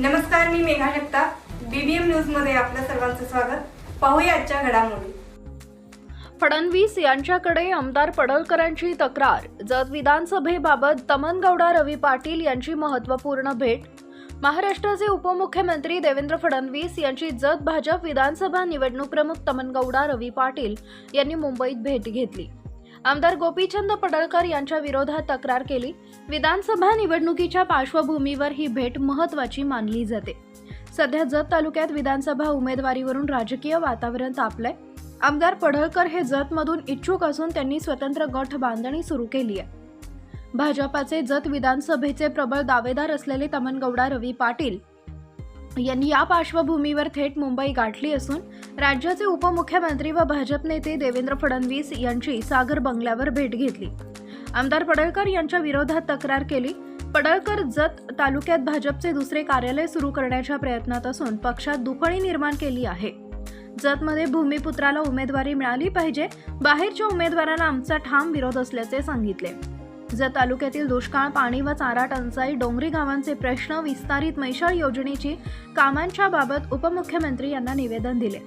नमस्कार मी मेघा जगताप. बीबीएम न्यूजमध्ये आपलं सर्वांचं स्वागत. पाहूया आजच्या घडामोडी. फडणवीस यांच्याकडे आमदार पडळकरांची तक्रार. जत विधानसभेबाबत तमनगौडा रवी पाटील यांची महत्त्वपूर्ण भेट. महाराष्ट्राचे उपमुख्यमंत्री देवेंद्र फडणवीस यांची जत भाजप विधानसभा निवडणूक प्रमुख तमनगौडा रवी पाटील यांनी मुंबईत भेट घेतली. आमदार गोपीचंद पडळकर यांच्या विरोधात तक्रार केली. विधानसभा निवडणुकीच्या पार्श्वभूमीवर ही भेट महत्त्वाची मानली जाते. सध्या जत तालुक्यात विधानसभा उमेदवारीवरून राजकीय वातावरण तापलंय. आमदार पडळकर हे जतमधून इच्छुक असून त्यांनी स्वतंत्र गट बांधणी सुरू केली आहे. भाजपाचे जत विधानसभेचे प्रबळ दावेदार असलेले तमनगौडा रवी पाटील यांनी या पार्श्वभूमीवर थेट मुंबई गाठली असून राज्याचे उपमुख्यमंत्री व भाजप नेते देवेंद्र फडणवीस यांची सागर बंगल्यावर भेट घेतली. आमदार पडळकर यांच्या विरोधात तक्रार केली. पडळकर जत तालुक्यात भाजपचे दुसरे कार्यालय सुरू करण्याच्या प्रयत्नात असून पक्षात दुफळी निर्माण केली आहे. जतमध्ये भूमिपुत्राला उमेदवारी मिळाली पाहिजे. बाहेरच्या उमेदवारांना आमचा ठाम विरोध असल्याचे सांगितले. जत तालुक्यातील दुष्काळ पाणी व चारा टंचाई डोंगरी गावांचे प्रश्न विस्तारित मैशाळ योजनेची कामांच्या बाबत उपमुख्यमंत्री यांना निवेदन दिले.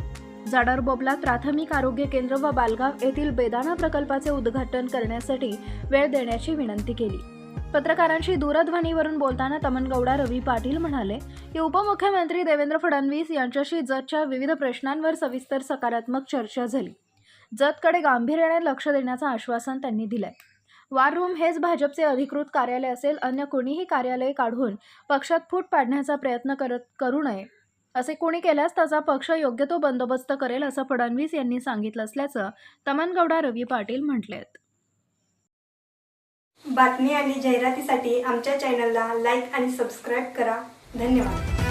जाडर बोबला प्राथमिक आरोग्य केंद्र व बालगाव येथील बेदाना प्रकल्पाचे उद्घाटन करण्यासाठी वेळ देण्याची विनंती केली. पत्रकारांशी दूरध्वनीवरून बोलताना तमनगौडा रवी पाटील म्हणाले की उपमुख्यमंत्री देवेंद्र फडणवीस यांच्याशी जतच्या विविध प्रश्नांवर सविस्तर सकारात्मक चर्चा झाली. जतकडे गांभीर्याने लक्ष देण्याचं आश्वासन त्यांनी दिलंय. वार रूम हेच भाजपचे अधिकृत कार्यालय असेल अन्य कोणीही कार्यालय काढून पक्षात फूट पाडण्याचा प्रयत्न करत करू नये. असे कोणी केल्यास त्याचा पक्ष योग्य तो बंदोबस्त करेल असं फडणवीस यांनी सांगितलं असल्याचं तमनगौडा रवी पाटील म्हटलेत. बातमी आणि जाहिरातीसाठी आमच्या चॅनलला लाईक आणि सबस्क्राईब करा. धन्यवाद.